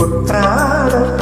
குற்றாலம்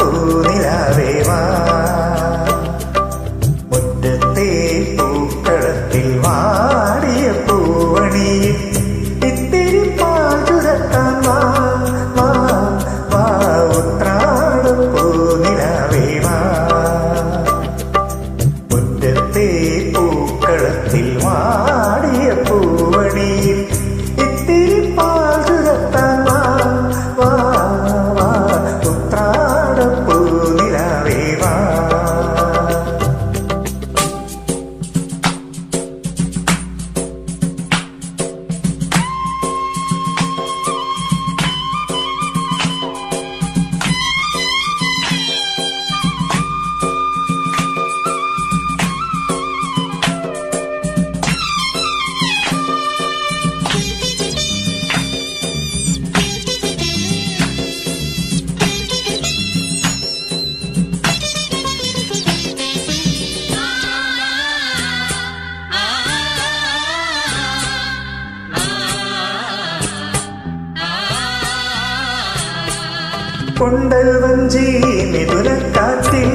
കൊണ്ടൽ വഞ്ചി മിഥുനക്കാറ്റിൽ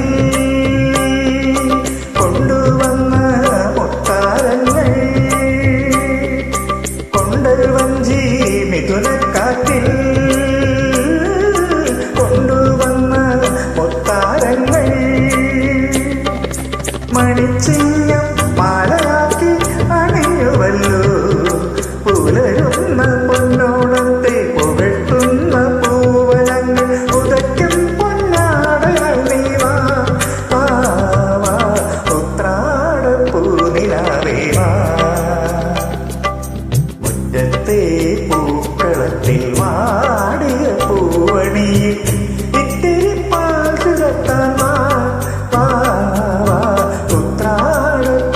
da da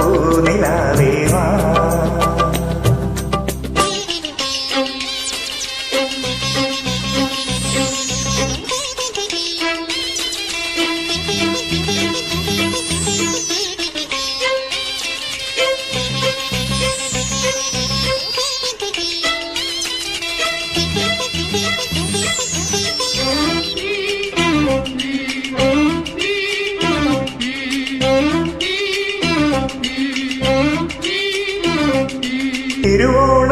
திருவோண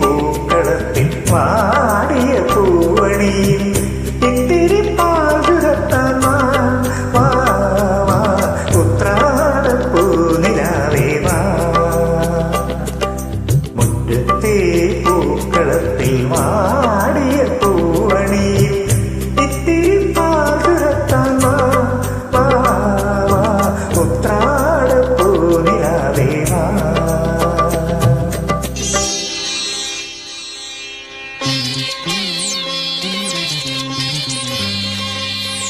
പൂക്കളത്തിൽ പാ